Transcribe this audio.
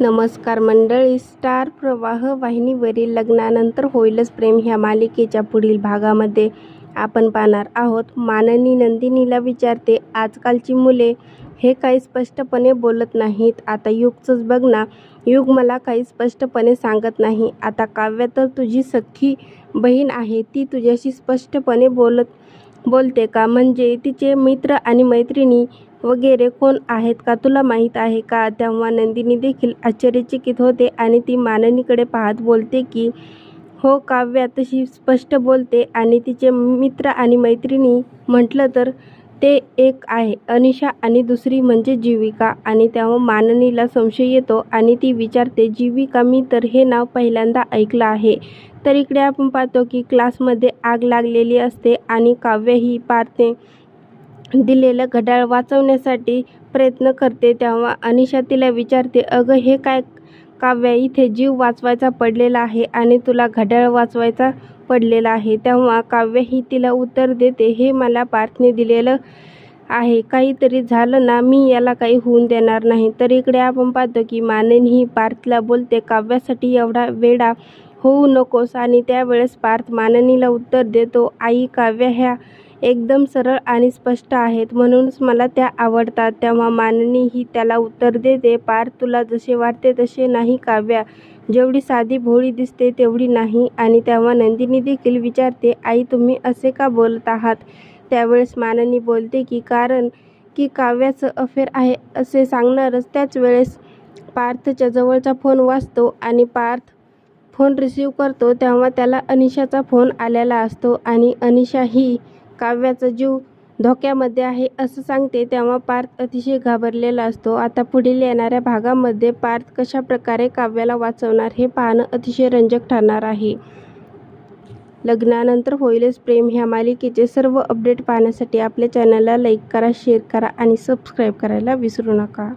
नमस्कार मंडळी. स्टार प्रवाह वाहिनीवरील लग्नानंतर होईलच प्रेम ह्या मालिकेच्या पुढील भागामध्ये. आपण पाहणार आहोत माननी नंदिनीला विचारते आजकालची मुले हे काही स्पष्टपणे बोलत नाहीत. आता युगचंच बघ ना. युग मला काही स्पष्टपणे सांगत नाही. आता काव्य तर तुझी सख्खी बहीण आहे. ती तुझ्याशी स्पष्टपणे बोलत बोलते का? म्हणजे तिचे मित्र आणि मैत्रिणी वगैरे कोण आहेत का तुला माहीत आहे का? तेव्हा नंदिनी देखील आश्चर्यचकित होते आणि ती माननीकडे पाहत बोलते की हो काव्या तशी स्पष्ट बोलते आणि तिचे मित्र आणि मैत्रिणी म्हटलं तर ते एक आहे अनिशा आणि दुसरी म्हणजे जीविका. आणि तेव्हा माननीला संशय येतो आणि ती विचारते जीविका मी तर हे नाव पहिल्यांदा ऐकलं आहे. तर इकडे आपण पाहतो की क्लासमध्ये आग लागलेली असते आणि काव्य ही पारते दिलेलं घड्याळ वाचवण्यासाठी प्रयत्न करते तेव्हा अनिशा तिला विचारते अगं हे काय काव्या? इथे जीव वाचवायचा पडलेला आहे आणि तुला घड्याळ वाचवायचा पडलेला आहे. तेव्हा काव्य ही तिला उत्तर देते हे मला पार्थने दिलेलं आहे. काहीतरी झालं ना मी याला काही होऊन देणार नाही. तर इकडे आपण पाहतो की मानेनी ही पार्थला बोलते काव्यासाठी एवढा वेडा होऊ नकोस. आणि त्यावेळेस पार्थ माननीला उत्तर देतो आई काव्य ह्या एकदम सरळ आणि स्पष्ट आहेत. म्हणूनच मला त्या आवडतात. तेव्हा माननी ही त्याला उत्तर देते पार्थ तुला जसे वाटते तसे नाही काव्या. जेवढी साधी भोळी दिसते तेवढी नाही आणि तेव्हा नंदिनी देखील विचारते आई तुम्ही असे का बोलत आहात त्यावेळेस माननी बोलते की कारण की काव्याचं अफेअर आहे असे सांगणारच त्याच वेळेस पार्थच्या जवळचा फोन वाजतो आणि पार्थ फोन रिसीव करतो तेव्हा त्याला अनिशाचा फोन आलेला असतो आणि अनिशा ही काव्याचा जीव धोक्यामध्ये आहे असं सांगते तेव्हा पार्थ अतिशय घाबरलेला असतो. आता पुढील येणाऱ्या भागामध्ये पार्थ कशा प्रकारे काव्याला वाचवणार हे पाहणं अतिशय रंजक ठरणार आहे. लग्नानंतर होईलच प्रेम. ह्या मालिकेचे सर्व अपडेट पाहण्यासाठी आपल्या चॅनलला लाईक करा शेअर करा आणि सबस्क्राईब करायला विसरू नका.